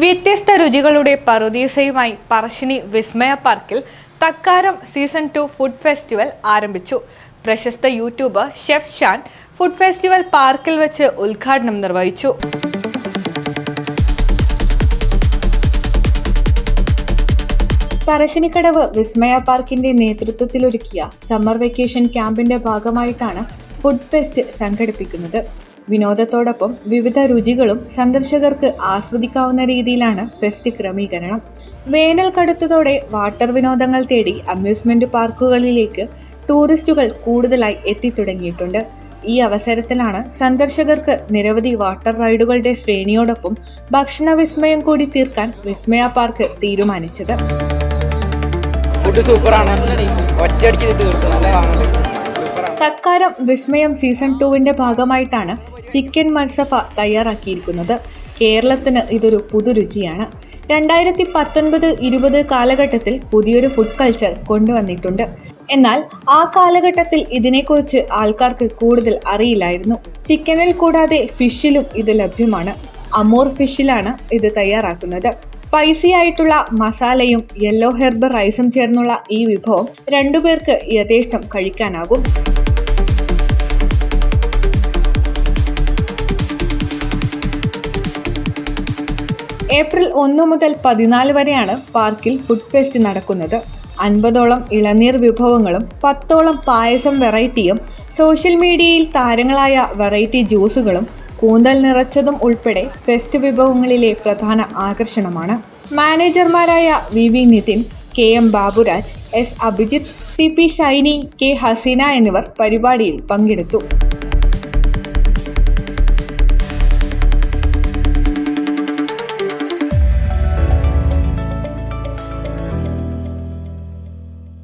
വ്യത്യസ്ത രുചികളുടെ പറുദീസയുമായി പറശ്ശിനി വിസ്മയ പാർക്കിൽ Thakkaram season two food festival ആരംഭിച്ചു. പ്രശസ്ത YouTuber chef Shan food festival പാർക്കിൽ വെച്ച് ഉദ്ഘാടനം നിർവഹിച്ചു. പറശ്ശിനിക്കടവ് വിസ്മയ പാർക്കിന്റെ നേതൃത്വത്തിലൊരുക്കിയ സമ്മർ വെക്കേഷൻ ക്യാമ്പിന്റെ ഭാഗമായിട്ടാണ് ഫുഡ് ഫെസ്റ്റ് സംഘടിപ്പിക്കുന്നത്. വിനോദത്തോടൊപ്പം വിവിധ രുചികളും സന്ദർശകർക്ക് ആസ്വദിക്കാവുന്ന രീതിയിലാണ് ഫെസ്റ്റ് ക്രമീകരണം. വേനൽ കടുത്തതോടെ വാട്ടർ വിനോദങ്ങൾ തേടി അമ്യൂസ്മെന്റ് പാർക്കുകളിലേക്ക് ടൂറിസ്റ്റുകൾ കൂടുതലായി എത്തിത്തുടങ്ങിയിട്ടുണ്ട്. ഈ അവസരത്തിലാണ് സന്ദർശകർക്ക് നിരവധി വാട്ടർ റൈഡുകളുടെ ശ്രേണിയോടൊപ്പം ഭക്ഷണ വിസ്മയം കൂടി തീർക്കാൻ വിസ്മയ പാർക്ക് തീരുമാനിച്ചത്. ഫുഡ് സൂപ്പറാണ്. തക്കാരം വിസ്മയം സീസൺ ടുവിന്റെ ഭാഗമായിട്ടാണ് ചിക്കൻ മത്സഫ തയ്യാറാക്കിയിരിക്കുന്നത്. കേരളത്തിന് ഇതൊരു പുതുരുചിയാണ് രണ്ടായിരത്തി പത്തൊൻപത് ഇരുപത് കാലഘട്ടത്തിൽ പുതിയൊരു ഫുഡ് കൾച്ചർ കൊണ്ടുവന്നിട്ടുണ്ട്. എന്നാൽ ആ കാലഘട്ടത്തിൽ ഇതിനെക്കുറിച്ച് ആൾക്കാർക്ക് കൂടുതൽ അറിയില്ലായിരുന്നു. ചിക്കനിൽ കൂടാതെ ഫിഷിലും ഇത് ലഭ്യമാണ്. അമോർ ഫിഷിലാണ് ഇത് തയ്യാറാക്കുന്നത്. സ്പൈസി ആയിട്ടുള്ള മസാലയും യെല്ലോ ഹെർബ് റൈസും ചേർന്നുള്ള ഈ വിഭവം രണ്ടുപേർക്ക് യഥേഷ്ടം കഴിക്കാനാകും. ഏപ്രിൽ ഒന്ന് മുതൽ പതിനാല് വരെയാണ് പാർക്കിൽ ഫുഡ് ഫെസ്റ്റ് നടക്കുന്നത്. അൻപതോളം ഇളനീർ വിഭവങ്ങളും പത്തോളം പായസം വെറൈറ്റിയും സോഷ്യൽ മീഡിയയിൽ താരങ്ങളായ വെറൈറ്റി ജ്യൂസുകളും കൂന്തൽ നിറച്ചതും ഉൾപ്പെടെ ഫെസ്റ്റ് വിഭവങ്ങളിലെ പ്രധാന ആകർഷണമാണ്. മാനേജർമാരായ V V Nithin K M Baburaj S Abhijith C P Shiny K Haseena എന്നിവർ പരിപാടിയിൽ പങ്കെടുത്തു.